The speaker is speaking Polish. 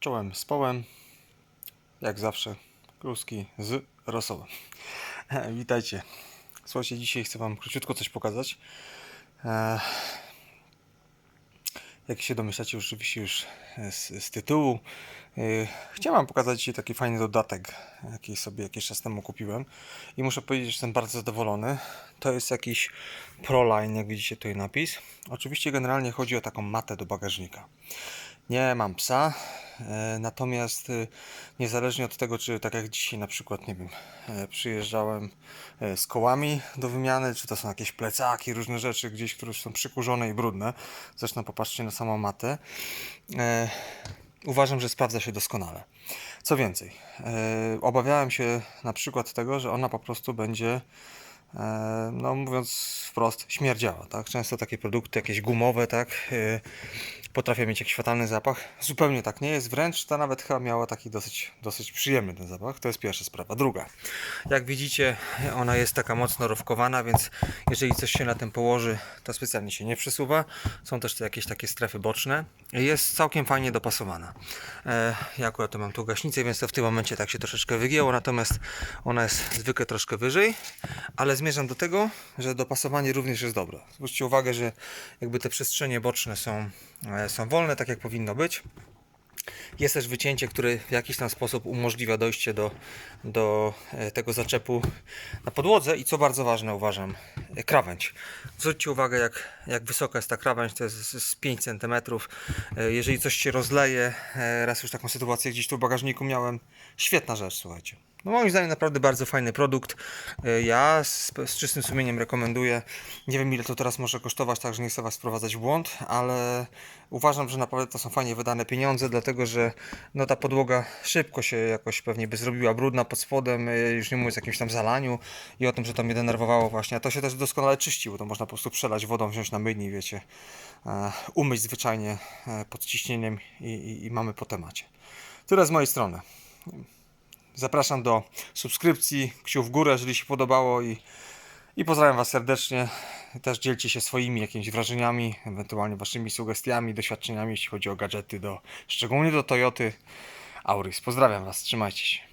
Czołem z połem, jak zawsze, kluski z rosołem. Witajcie. Słuchajcie, dzisiaj chcę Wam króciutko coś pokazać. Jak się domyślacie, już oczywiście już z, z tytułu, chciałem Wam pokazać dzisiaj taki fajny dodatek, jaki sobie jakiś czas temu kupiłem. I muszę powiedzieć, że jestem bardzo zadowolony. To jest jakiś Proline, jak widzicie tutaj napis. Oczywiście generalnie chodzi o taką matę do bagażnika. Nie mam psa, natomiast e, niezależnie od tego, czy tak jak dzisiaj na przykład, nie wiem, e, przyjeżdżałem e, z kołami do wymiany, czy to są jakieś plecaki, różne rzeczy gdzieś, które są przykurzone i brudne. Zresztą popatrzcie na samą matę. E, Uważam, że sprawdza się doskonale. Co więcej, e, obawiałem się na przykład tego, że ona po prostu będzie e, no mówiąc wprost, śmierdziała, tak? Często takie produkty, jakieś gumowe, tak? Potrafią mieć jakiś fatalny zapach. Zupełnie tak nie jest, wręcz ta nawet chyba miała taki dosyć, dosyć przyjemny ten zapach. To jest pierwsza sprawa. Druga, jak widzicie, ona jest taka mocno rowkowana, więc jeżeli coś się na tym położy, to specjalnie się nie przesuwa. Są też te jakieś takie strefy boczne. Jest całkiem fajnie dopasowana. E, ja akurat mam tu gaśnicę, więc to w tym momencie tak się troszeczkę wygięło, natomiast ona jest zwykle troszkę wyżej, ale zmierzam do tego, że dopasowanie również jest dobre. Zwróćcie uwagę, że jakby te przestrzenie boczne są, e, są wolne, tak jak powinno być. Jest też wycięcie, które w jakiś tam sposób umożliwia dojście do, do e, tego zaczepu na podłodze i co bardzo ważne uważam, e, krawędź. Zwróćcie uwagę jak, jak wysoka jest ta krawędź, to jest z- z 5 cm. Jeżeli coś się rozleje, e, raz już taką sytuację gdzieś tu w bagażniku miałem, świetna rzecz, słuchajcie. No moim zdaniem naprawdę bardzo fajny produkt. E, Ja z, z czystym sumieniem rekomenduję. Nie wiem ile to teraz może kosztować, także nie chcę Was wprowadzać w błąd, ale uważam, że naprawdę to są fajnie wydane pieniądze, dlatego że no, ta podłoga szybko się jakoś pewnie by zrobiła brudna pod spodem, e, już nie mówiąc o jakimś tam zalaniu i o tym, że to mnie denerwowało właśnie. A to się też doskonale czyści, bo to można po prostu przelać wodą, wziąć na myjni, wiecie, e, umyć zwyczajnie pod ciśnieniem i, i, i mamy po temacie. Tyle z mojej strony. Zapraszam do subskrypcji, kciuk w górę, jeżeli się podobało i, i pozdrawiam Was serdecznie. Też dzielcie się swoimi jakimiś wrażeniami, ewentualnie Waszymi sugestiami, doświadczeniami, jeśli chodzi o gadżety, do, szczególnie do Toyoty Auris. Pozdrawiam Was, trzymajcie się.